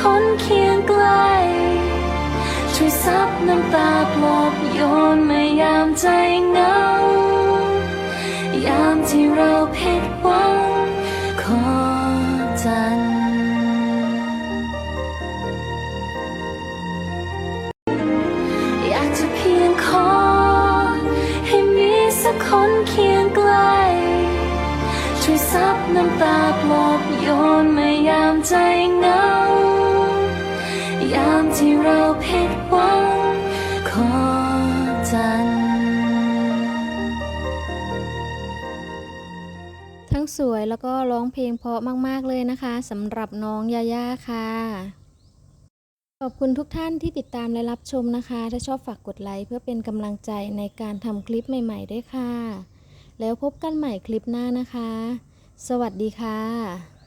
คนเคียงไกล ช่วยซับน้ำตาปลอบโยนเมื่อยามใจเหงา ยามที่เราผิดหวังขอจันอยากจะเพียงขอ ให้มีสักคนเคียงไกล ช่วยซับน้ำตาปลอบโยนเมื่อยามใจเหงา เราผิดหวังขอจัน ทั้งสวยแล้วก็ร้องเพลงเพราะมาก ๆ เลยนะคะสำหรับน้องยาย่าค่ะ ขอบคุณทุกท่านที่ติดตามและรับชมนะคะ ถ้าชอบฝากกดไลค์เพื่อเป็นกำลังใจในการทำคลิปใหม่ ๆ ด้วยค่ะ แล้วพบกันใหม่คลิปหน้านะคะ สวัสดีค่ะ